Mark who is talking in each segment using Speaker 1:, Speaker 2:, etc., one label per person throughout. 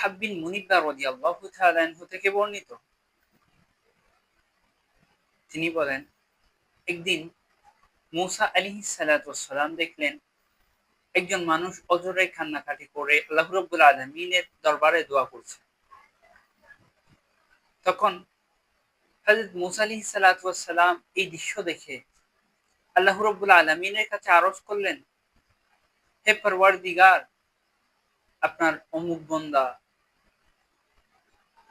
Speaker 1: ওয়াহাব বিন মুনিব্বা রাদিয়াল্লাহু তাআলা থেকে বর্ণিত। তিনি বলেন, একদিন মুসা আলাইহিস সালাম দেখলেন একজন মানুষ অজরে কান্নাকাটি করে আল্লাহ রব্বুল আলমিনের দরবারে দোয়া করছে। তখন হজরত মুসা আলি সালাম এই দৃশ্য দেখে আল্লাহ রব্বুল আলমিনের কাছে আরজ করলেন, হে পরওয়ার দিগার আপনার অমুক বন্দা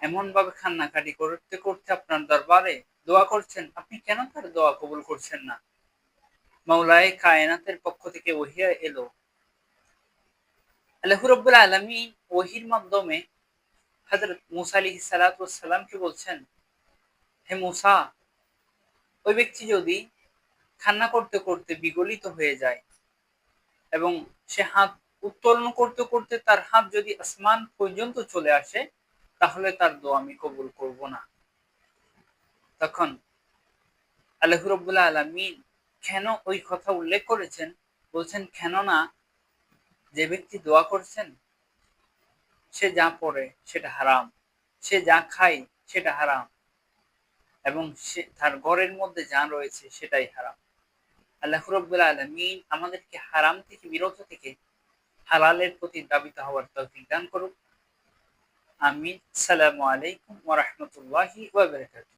Speaker 1: এমন ভাবে কান্নাকাটি করতে করতে আপনার দরবারে দোয়া করছেন, আপনি কেন তার দোয়া কবুল করছেন না? মাওলায় কায়নাতের পক্ষ থেকে ওহিয়া এলো। আল্লাহ রব্বুল আলমী ওহির মাধ্যমে হজরত মুসা আলি সালাতামকে বলছেন, হে মুসা, ওই ব্যক্তি যদি খান্না করতে করতে বিগলিত হয়ে যায় এবং সে হাত উত্তোলন করতে করতে তার হাত যদি আসমান পর্যন্ত চলে আসে তাহলে তার দোয়া আমি কবুল করব না। তখন আল্লাহ আলমিন কেন ওই কথা উল্লেখ করেছেন? বলছেন, কেন না যে ব্যক্তি দোয়া করছেন, সে যা পড়ে সেটা হারাম, সে যা খায় সেটা হারাম, এবং সে তার ঘরের মধ্যে যা রয়েছে সেটাই হারাম। আল্লাহ রব্বুল আলমিন আমাদেরকে হারাম থেকে, বিরত থেকে হালালের প্রতি দাবিত হওয়ার তৌফিক দান করুক। আমিন সালামু আলাইকুম ওয়া রাহমাতুল্লাহি ওয়া বারাকাতুহু